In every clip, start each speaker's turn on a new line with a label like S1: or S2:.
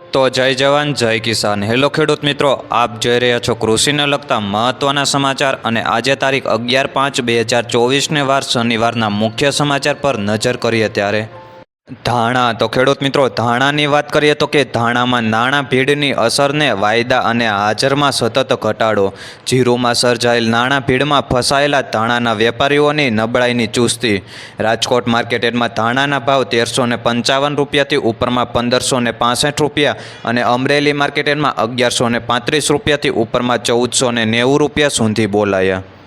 S1: તો જય જવાન, જય કિસાન. હેલો ખેડૂત મિત્રો, આપ જોઈ રહ્યા છો કૃષિને લગતા મહત્ત્વના સમાચાર અને આજે તારીખ અગિયાર પાંચ બે હજાર ચોવીસને વાર શનિવારના મુખ્ય સમાચાર પર નજર કરીએ ત્યારે ધાણા. તો ખેડૂત મિત્રો, ધાણાની વાત કરીએ તો કે ધાણામાં નાણાં ભીડની અસરને વાયદા અને હાજરમાં સતત ઘટાડો. જીરુમાં સર્જાયેલ નાણાં ભીડમાં ફસાયેલા ધાણાના વેપારીઓની નબળાઈની ચુસ્તી. રાજકોટ માર્કેટમાં ધાણાના ભાવ તેરસો ને પંચાવન રૂપિયાથી ઉપરમાં પંદરસો ને પાસઠ રૂપિયા અને અમરેલી માર્કેટમાં અગિયારસો ને પાંત્રીસ રૂપિયાથી ઉપરમાં ચૌદસો ને નેવું રૂપિયા સુધી બોલાયા.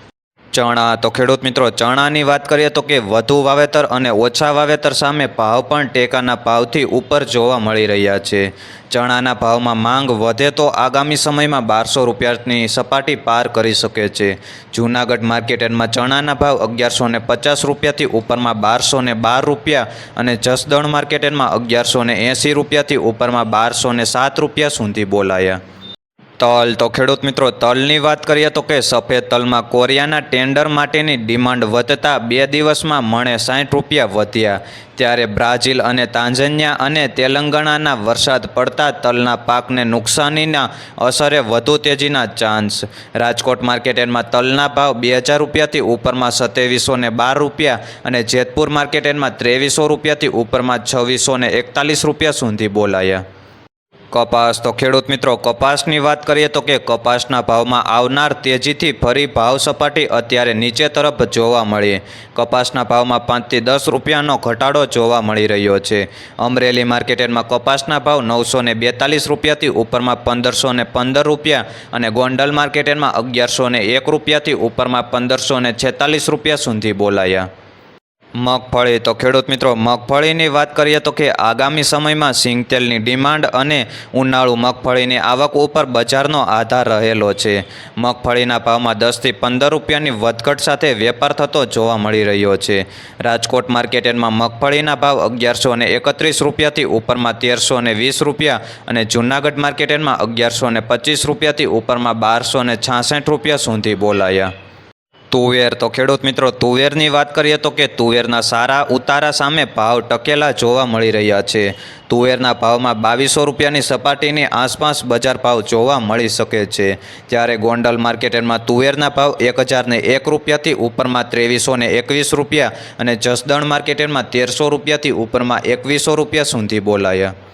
S1: ચણા. તો ખેડૂત મિત્રો, ચણાની વાત કરીએ તો કે વધુ વાવેતર અને ઓછા વાવેતર સામે ભાવ પણ ટેકાના ભાવથી ઉપર જોવા મળી રહ્યા છે. ચણાના ભાવમાં માંગ વધે તો આગામી સમયમાં બારસો રૂપિયાની સપાટી પાર કરી શકે છે. જૂનાગઢ માર્કેટમાં ચણાના ભાવ અગિયારસો ને પચાસ રૂપિયાથી ઉપરમાં બારસો ને બાર રૂપિયા અને જસદણ માર્કેટમાં અગિયારસો ને એંસી રૂપિયાથી ઉપરમાં બારસો ને સાત રૂપિયા સુધી બોલાયા. તલ. તો ખેડૂત મિત્રો, તલની વાત કરીએ તો કે સફેદ તલમાં કોરિયાના ટેન્ડર માટેની ડિમાન્ડ વધતા બે દિવસમાં મણે સાઠ રૂપિયા વધ્યા. ત્યારે બ્રાઝિલ અને તાંઝન્યા અને તેલંગાણાના વરસાદ પડતા તલના પાકને નુકસાનીના અસરે વધુ તેજીના ચાન્સ. રાજકોટ માર્કેટમાં તલના ભાવ બે હજાર રૂપિયાથી ઉપરમાં સત્યાવીસો ને બાર રૂપિયા અને જેતપુર માર્કેટમાં ત્રેવીસો રૂપિયાથી ઉપરમાં છવ્વીસો ને એકતાલીસ રૂપિયા સુધી બોલાયા. કપાસ. તો ખેડૂત મિત્રો, કપાસની વાત કરીએ તો કે કપાસના ભાવમાં આવનાર તેજીથી ફરી ભાવ સપાટી અત્યારે નીચે તરફ જોવા મળી. કપાસના ભાવમાં પાંચથી દસ રૂપિયાનો ઘટાડો જોવા મળી રહ્યો છે. અમરેલી માર્કેટમાં કપાસના ભાવ નવસો ને બેતાલીસ રૂપિયાથી ઉપરમાં પંદરસો ને પંદર રૂપિયા અને ગોંડલ માર્કેટમાં અગિયારસો ને એક રૂપિયાથી ઉપરમાં પંદરસો ને છેતાલીસ રૂપિયા સુધી બોલાયા. મગફળી. તો ખેડૂત મિત્રો, મગફળીની વાત કરીએ તો કે આગામી સમયમાં સિંગતેલની ડિમાન્ડ અને ઉનાળુ મગફળીની આવક ઉપર બજારનો આધાર રહેલો છે. મગફળીના ભાવમાં દસથી પંદર રૂપિયાની વધઘટ સાથે વેપાર થતો જોવા મળી રહ્યો છે. રાજકોટ માર્કેટમાં મગફળીના ભાવ અગિયારસો અને એકત્રીસ રૂપિયાથી ઉપરમાં તેરસો અને વીસ રૂપિયા અને જૂનાગઢ માર્કેટમાં અગિયારસો અને પચીસ રૂપિયાથી ઉપરમાં બારસો અને છાસઠ રૂપિયા સુધી બોલાયા. તુવેર. તો ખેડૂત મિત્રો, તુવેરની વાત કરીએ તો કે તુવેરના સારા ઉતારા સામે ભાવ ટકેલા જોવા મળી રહ્યા છે. તુવેરના ભાવમાં બાવીસો રૂપિયાની સપાટીની આસપાસ બજાર ભાવ જોવા મળી શકે છે. જ્યારે ગોંડલ માર્કેટમાં તુવેરના ભાવ એક હજારને એક રૂપિયાથી ઉપરમાં ત્રેવીસો ને એકવીસ રૂપિયા અને જસદણ માર્કેટમાં તેરસો રૂપિયાથી ઉપરમાં એકવીસો રૂપિયા સુધી બોલાયા.